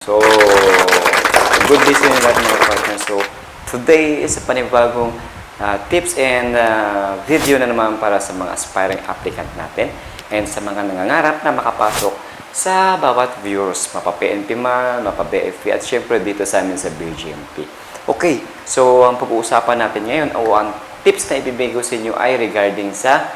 So, good inyo lahat mga partners. So, today is a panibagong ah, tips and ah, video na naman para sa mga aspiring applicant natin and sa mga nangangarap na makapasok sa bawat viewers, mapa-PNP man, mapa-BFP at syempre dito sa amin sa BGMP. Okay, so ang pag-uusapan natin ngayon o ang tips na ibibigay ko sa inyo ay regarding sa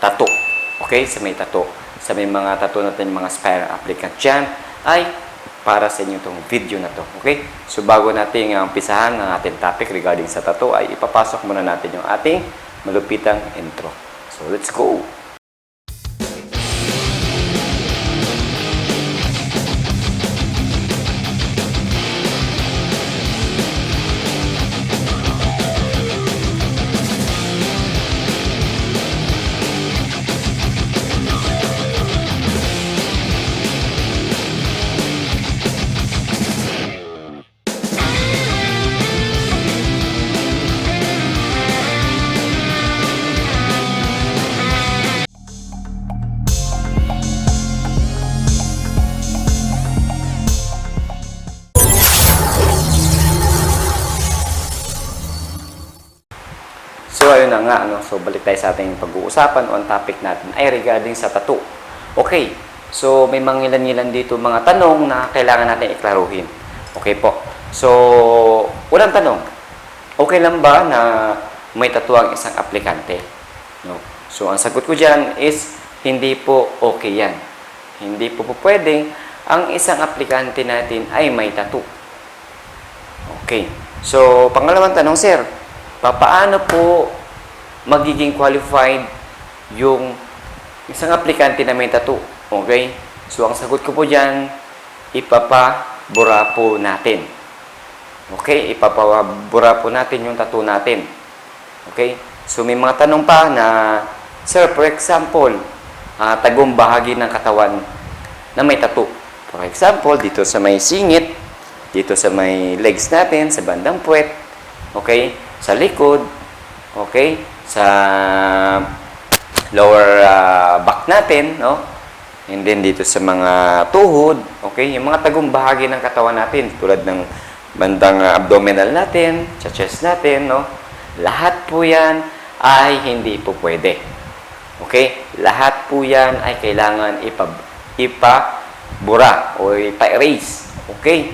tattoo. Okay, sa may tattoo. Sa may mga tattoo natin, mga aspiring applicant dyan, ay para sa inyo itong video na to. Okay? So bago nating uh, umpisahan ang ating topic regarding sa tattoo ay ipapasok muna natin yung ating malupitang intro. So let's go! Nga, ano? so balik tayo sa ating pag-uusapan o ang topic natin ay regarding sa tattoo. Okay, so may mga ilan-ilan dito mga tanong na kailangan natin iklaruhin. Okay po. So, unang tanong, okay lang ba na may tattoo ang isang aplikante? No. So, ang sagot ko dyan is, hindi po okay yan. Hindi po po pwedeng ang isang aplikante natin ay may tattoo. Okay. So, pangalawang tanong, sir, papaano po magiging qualified yung isang aplikante na may tattoo? Okay? So, ang sagot ko po dyan, ipapabura po natin. Okay? Ipapabura po natin yung tattoo natin. Okay? So, may mga tanong pa na, Sir, for example, ah, tagong bahagi ng katawan na may tattoo. For example, dito sa may singit, dito sa may legs natin, sa bandang puwet, okay? Sa likod, okay? Sa lower ah, back natin, no? And then dito sa mga tuhod, okay? Yung mga tagong bahagi ng katawan natin, tulad ng bandang abdominal natin, sa chest natin, no? Lahat po yan ay hindi po pwede. Okay? Lahat po yan ay kailangan ipa, ipabura o ipa-erase. Okay?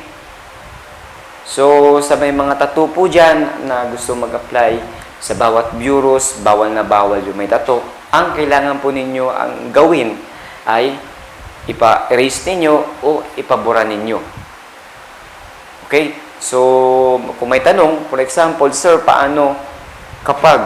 So, sa may mga tattoo po dyan na gusto mag-apply sa bawat bureaus, bawal na bawal yung may tattoo, ang kailangan po ninyo ang gawin ay ipa-erase ninyo o ipabura ninyo. Okay? So, kung may tanong, for example, Sir, paano kapag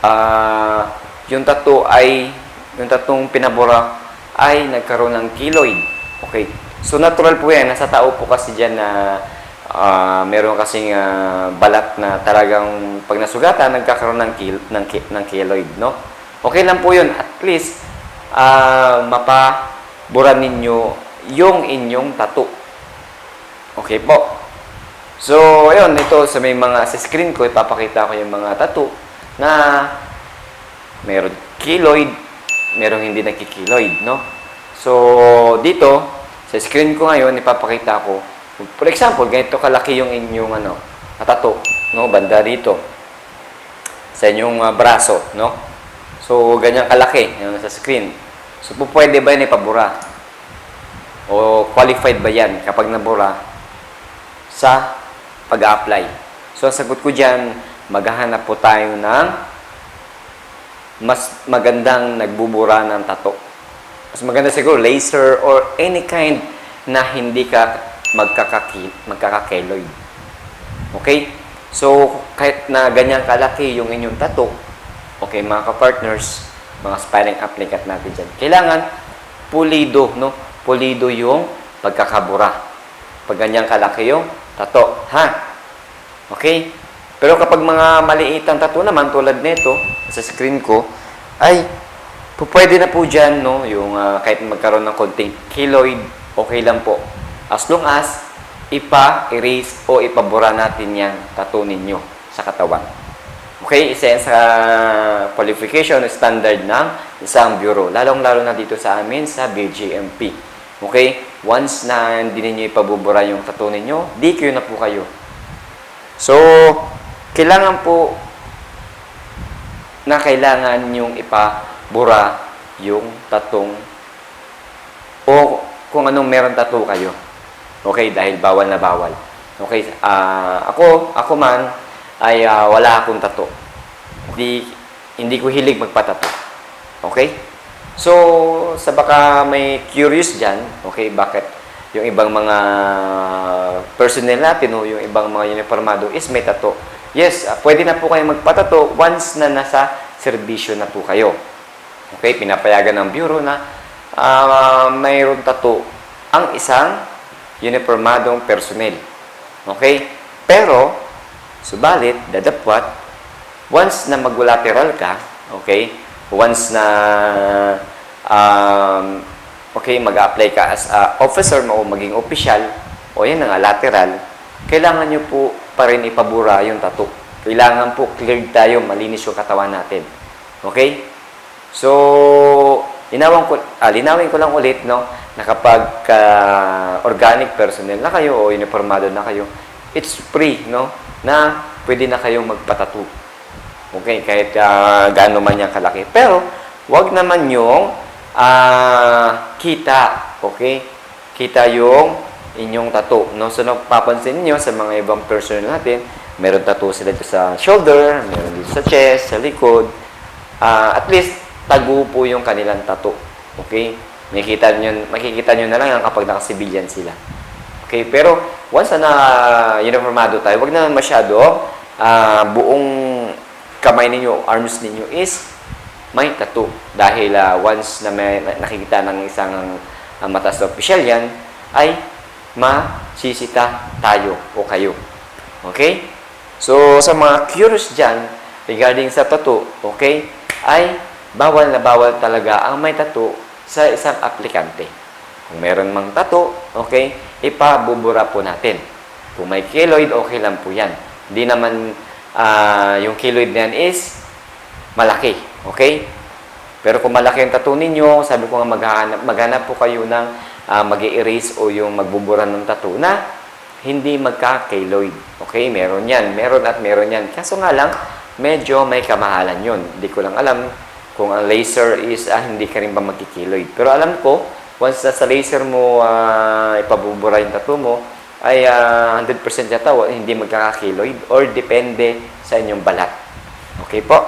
ah, yung tattoo ay, yung tattoo pinabura ay nagkaroon ng keloid. Okay? So, natural po yan. Nasa tao po kasi dyan na ah, meron kasing ah, balat na talagang pag nasugatan, nagkakaroon ng, kil, ng, ng keloid, no? Okay lang po yun. At least, ah, mapabura ninyo yung inyong tattoo. Okay po. So, ayun, ito sa may mga sa screen ko, ipapakita ko yung mga tattoo na meron keloid, merong hindi nagkikiloid, no? So, dito, sa screen ko ngayon, ipapakita ko, for example, ganito kalaki yung inyong ano, na tattoo, no? Banda dito, sa inyong ah, braso, no? So, ganyan kalaki, yung sa screen. So, po pwede ba yan ipabura? O qualified ba yan kapag nabura sa pag-apply? So, ang sagot ko dyan, maghahanap po tayo ng mas magandang nagbubura ng tato. Mas maganda siguro laser or any kind na hindi ka magkakaki, magkakakeloid. Okay? So, kahit na ganyan kalaki yung inyong tato, okay, mga ka-partners, mga aspiring applicant natin dyan, kailangan pulido, no? Pulido yung pagkakabura. Pag ganyan kalaki yung tato, ha? Okay? Pero kapag mga maliit ang tattoo naman, tulad nito, sa screen ko, ay, pwede na po dyan, no? Yung ah, kahit magkaroon ng konting keloid, okay lang po. As long as, ipa-erase o ipabura natin yung tattoo ninyo sa katawan. Okay, isa yan sa qualification standard ng isang bureau. Lalong-lalo na dito sa amin sa BGMP. Okay? Once na hindi ninyo ipabubura yung tattoo ninyo, DQ na po kayo. So, kailangan po na kailangan yung ipabura yung tatong o kung anong meron tattoo kayo. Okay, dahil bawal na bawal. Okay, ah ako, ako man ay ah, wala akong tattoo. Hindi hindi ko hilig magpatato. Okay? So, sa baka may curious dyan, okay, bakit yung ibang mga personnel natin o yung ibang mga uniformado is may tato. Yes, ah, pwede na po kayo magpatato once na nasa serbisyo na po kayo. Okay, pinapayagan ng bureau na ah, mayroon tato ang isang uniformadong personnel. Okay? Pero, subalit, dadapwat, once na maglateral ka, okay, once na um, okay, mag-apply ka as a officer mo o maging official, o yan nga, lateral, kailangan nyo po pa rin ipabura yung tattoo. Kailangan po cleared tayo, malinis yung katawan natin. Okay? So, linawin ko, ah, linawin ko lang ulit, no, na kapag ah, organic personnel na kayo o uniformado na kayo, it's free, no, na pwede na kayong magpatato. Okay, kahit ah, gaano man yan kalaki. Pero, wag naman yung ah, kita, okay? Kita yung inyong tattoo, no? So, napapansin niyo sa mga ibang personnel natin, meron tattoo sila dito sa shoulder, meron dito sa chest, sa likod. Ah, at least, tago po yung kanilang tattoo. Okay? Makikita niyo, makikita niyo na lang yan kapag naka-civilian sila. Okay, pero once na uniformado tayo, wag na masyado ah, buong kamay ninyo, arms ninyo is may tattoo. Dahil ah, once na may nakikita ng isang uh, matas na opisyal yan, ay masisita tayo o kayo. Okay? So, sa mga curious dyan, regarding sa tattoo, okay, ay bawal na bawal talaga ang may tattoo sa isang aplikante. Kung meron mang tattoo, okay, ipabubura po natin. Kung may keloid, okay lang po yan. Hindi naman ah, yung keloid na yan is malaki. Okay? Pero kung malaki ang tattoo ninyo, sabi ko nga maghanap, maghanap po kayo ng uh, mag erase o yung magbubura ng tattoo na hindi magka-keloid. Okay? Meron yan. Meron at meron yan. Kaso nga lang, medyo may kamahalan yun. Hindi ko lang alam kung ang laser is ah, hindi ka rin ba magkikiloid. Pero alam ko, once sa laser mo ah, ipabubura yung tattoo mo, ay ah, 100% yata hindi magkakakiloid or depende sa inyong balat. Okay po?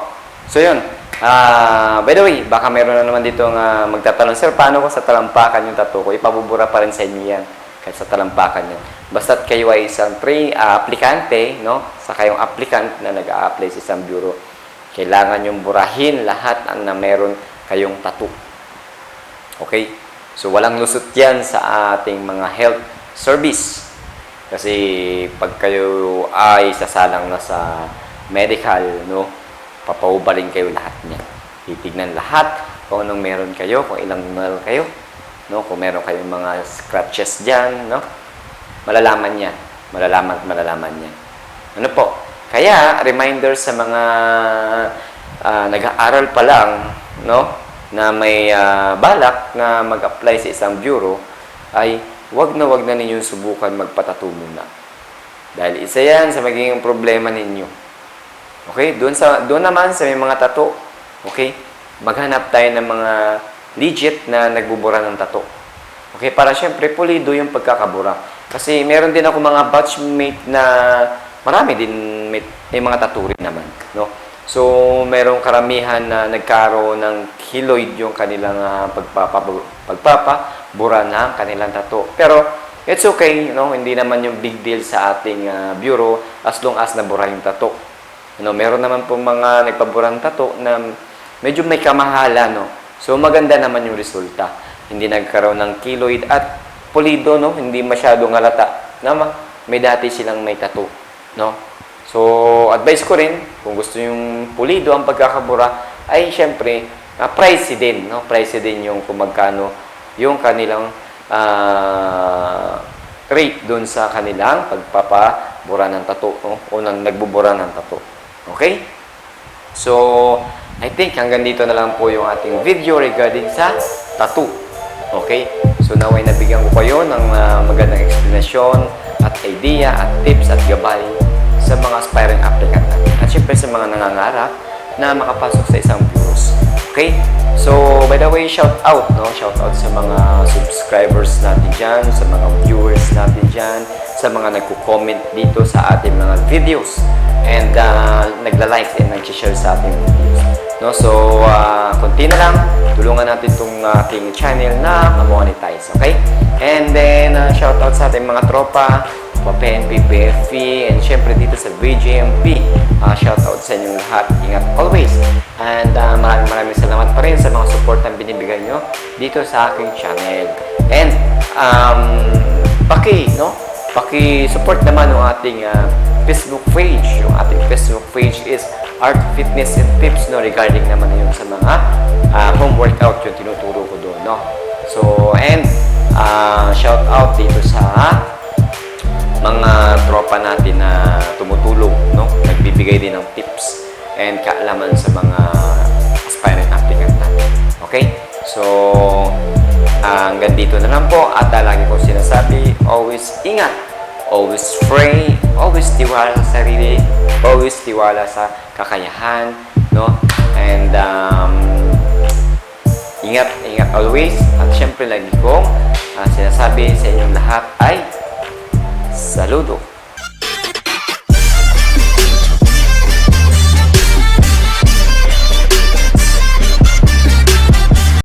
So yun. Ah, by the way, baka meron na naman dito nga magtatanong, Sir, paano ko sa talampakan yung tattoo ko? Ipabubura pa rin sa inyo yan kahit sa talampakan nyo. Basta't kayo ay isang pre, ah, aplikante, no? Sa kayong applicant na nag-a-apply sa isang bureau, kailangan yung burahin lahat ang na meron kayong tattoo. Okay? So, walang lusot yan sa ating mga health service. Kasi pag kayo ay sasalang na sa medical, no, papaubarin kayo lahat niya. Titignan lahat kung anong meron kayo, kung ilang meron kayo, no, kung meron kayong mga scratches diyan, no, malalaman niya. Malalaman malalaman niya. Ano po? Kaya, reminder sa mga ah, nag-aaral pa lang, no, na may ah, balak na mag-apply sa isang bureau, ay wag na wag na ninyong subukan magpatato muna. Dahil isa yan sa magiging problema ninyo. Okay? Doon sa doon naman sa may mga tato, okay? Maghanap tayo ng mga legit na nagbubura ng tato. Okay, para syempre pulido yung pagkakabura. Kasi meron din ako mga batchmate na marami din may, may mga tattoo rin naman, no? So, merong karamihan na nagkaroon ng keloid yung kanilang uh, pagpapa, pagpapabura ng kanilang tattoo. Pero, it's okay, no? Hindi naman yung big deal sa ating ah, bureau as long as nabura yung tattoo. Ano, meron naman po mga nagpabura ng tattoo na medyo may kamahala, no? So, maganda naman yung resulta. Hindi nagkaroon ng keloid at pulido, no? Hindi masyadong halata na ma- may dati silang may tattoo, no? So, advice ko rin, kung gusto yung pulido ang pagkakabura, ay syempre, uh, pricey din, no? Pricey din yung kung magkano yung kanilang ah, rate doon sa kanilang pagpapabura ng tattoo, no? O nang nagbubura ng tattoo. Okay? So, I think hanggang dito na lang po yung ating video regarding sa tattoo. Okay? So naway nabigyan ko kayo ng ah, magandang explanation at idea at tips at gabay sa mga aspiring applicant natin. At syempre sa mga nangangarap na makapasok sa isang bureaus. Okay? So, by the way, shout out, no? Shout out sa mga subscribers natin dyan, sa mga viewers natin dyan, sa mga nagko-comment dito sa ating mga videos and uh, nagla-like and nag-share sa ating videos. No? So, uh, konti na lang, tulungan natin itong ating channel na ma-monetize, okay? And then, uh, shout out sa ating mga tropa, pa PNP, BFP, and syempre dito sa VJMP. Uh, shout out sa inyong lahat. Ingat always. And uh, maraming maraming salamat pa rin sa mga support na binibigay nyo dito sa aking channel. And um, paki, no? Paki-support naman ang ating uh, Facebook page. Yung ating Facebook page is Art Fitness and Tips no regarding naman yun sa mga uh, home workout yung tinuturo ko doon no. So and uh, shout out dito sa mga tropa natin na tumutulong, no? Nagbibigay din ng tips and kaalaman sa mga aspiring applicant natin. Okay? So, hanggang dito na lang po at ah, lagi kong sinasabi, always ingat, always pray, always tiwala sa sarili, always tiwala sa kakayahan, no? And um, ingat, ingat always at syempre lagi kong ah, sinasabi sa inyong lahat ay Saludos.